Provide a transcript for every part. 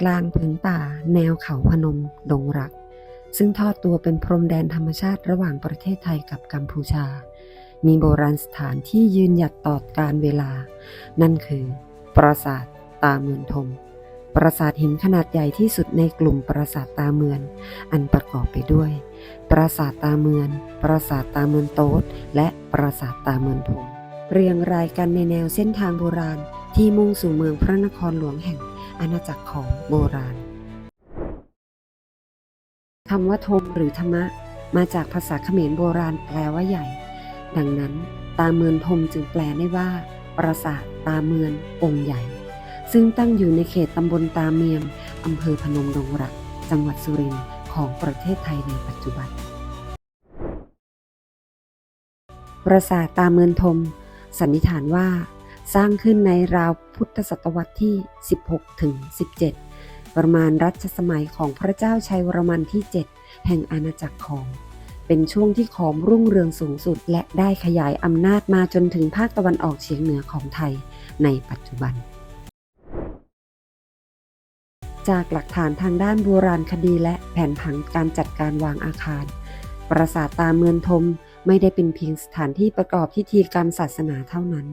กลางผืนป่าแนวเขาพนมดงรัก ซึ่งทอดตัวเป็นพรมแดนธรรมชาติระหว่างประเทศไทยกับกัมพูชา มีโบราณสถานที่ยืนหยัดต่อการเวลา นั่นคือ ปราสาทตาเมือนทม ปราสาทหินขนาดใหญ่ที่สุดในกลุ่มปราสาทตาเมือน อันประกอบไปด้วย ปราสาทตาเมือน ปราสาทตาเมือนโต๊ดและปราสาทตาเมือนทมเรียงรายกันในแนวเส้นทางโบราณที่มุ่งสู่เมืองพระนครหลวงแห่ง อาณาจักรของโบราณคำว่าทมหรือธรรมะ มาจากภาษาเขมรโบราณแปลว่าใหญ่ ดังนั้น ตาเมือนทมจึงแปลได้ว่า ปราสาทตาเมือนองค์ใหญ่ ซึ่งตั้งอยู่ในเขตตำบลตาเมียมอำเภอพนมดงรัก จังหวัดสุรินทร์ของประเทศไทยในปัจจุบัน ปราสาทตาเมือนทมสันนิษฐานว่า สร้างขึ้นในราวพุทธศตวรรษที่ 16 ถึง 17 ประมาณรัชสมัยของพระเจ้าชัยวรมันที่ 7 แห่งอาณาจักรขอมเป็นช่วงที่ขอมรุ่งเรืองสูงสุด และได้ขยายอำนาจมาจนถึงภาคตะวันออกเฉียงเหนือของไทยในปัจจุบัน จากหลักฐานทางด้านโบราณคดีและแผนผังการจัดการวางอาคาร ปราสาทตาเมือนทม ไม่ได้เป็นเพียงสถานที่ประกอบพิธีกรรมศาสนาเท่านั้น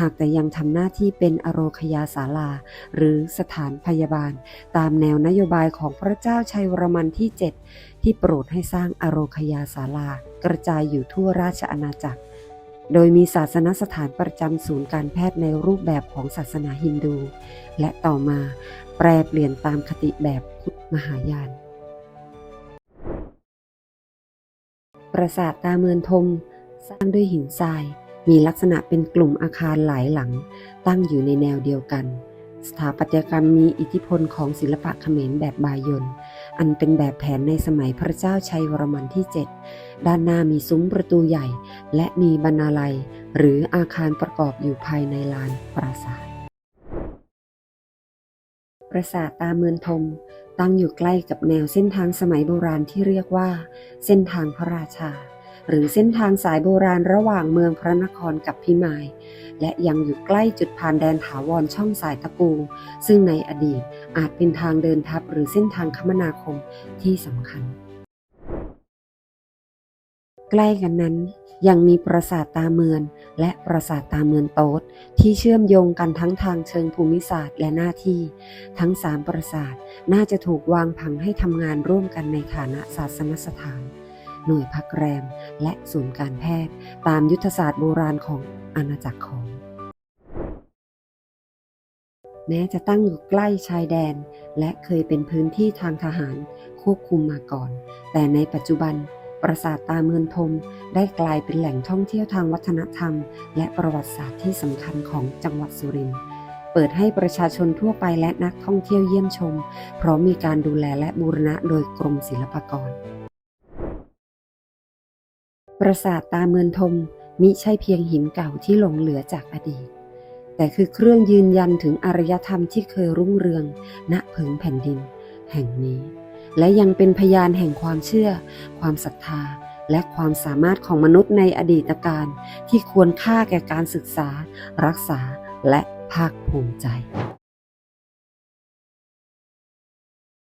หากแต่ยังทำหน้าที่เป็นอโรคยาศาลา หรือสถานพยาบาล ตามแนวนโยบายของพระเจ้าชัยวรมันที่ 7 ที่โปรดให้สร้างอโรคยาศาลา กระจายอยู่ทั่วราชอาณาจักร โดยมีศาสนสถานประจำศูนย์การแพทย์ในรูปแบบของศาสนาฮินดู และต่อมาแปรเปลี่ยนตามคติแบบพุทธมหายาน ปราสาทตาเมือนทม สร้างด้วยหินทราย มีลักษณะเป็นกลุ่มอาคารหลายหลัง ตั้งอยู่ในแนวเดียวกัน สถาปัตยกรรมมีอิทธิพลของศิลปะเขมรแบบบายนอันเป็นแบบแผนในสมัยพระเจ้าชัยวรมันที่ 7 ด้านหน้ามีซุ้มประตูใหญ่ และมีบรรณาลัย หรืออาคารประกอบอยู่ภายในลานปราสาท ปราสาทตาเมือนทม ตั้งอยู่ใกล้กับแนวเส้นทางสมัยโบราณที่เรียกว่า เส้นทางพระราชา หรือเส้นทางสายโบราณระหว่างเมืองพระนครกับพิมาย และยังอยู่ใกล้จุดผ่านแดนถาวรช่องสายตะปู ซึ่งในอดีตอาจเป็นทางเดินทัพหรือเส้นทางคมนาคมที่สำคัญ ใกล้กันนั้น ยังมีปราสาทตาเมือนและปราสาทตาเมือนโต๊ดที่เชื่อมโยงกันทั้งทางเชิงภูมิศาสตร์และหน้าที่ ทั้งสามปราสาทน่าจะถูกวางผังให้ทำงานร่วมกันในฐานะศาสนสถาน หน่วยพักแรม และศูนย์การแพทย์ ตามยุทธศาสตร์โบราณของอาณาจักรของแม้จะตั้งอยู่ใกล้ชายแดน และเคยเป็นพื้นที่ทางทหารควบคุมมาก่อน แต่ในปัจจุบัน ปราสาทตาเมือนทมได้กลายเป็นแหล่งท่องเที่ยวทางวัฒนธรรม และประวัติศาสตร์ที่สำคัญของจังหวัดสุรินทร์เปิดให้ประชาชนทั่วไปและนักท่องเที่ยวเยี่ยมชม เพร้อมมีการดูแลและบูรณะโดยกรมศิลปากร ปราสาทตาเมือนทมมิใช่เพียงหินเก่าที่หลงเหลือจากอดีต แต่คือเครื่องยืนยันถึงอารยธรรมที่เคยรุ่งเรือง ณผืนแผ่นดิน แห่งนี้ และยังเป็นพยานแห่งความเชื่อ ความศรัทธา และความสามารถของมนุษย์ในอดีตการที่ควรค่าแก่การศึกษา รักษา และภาคภูมิใจ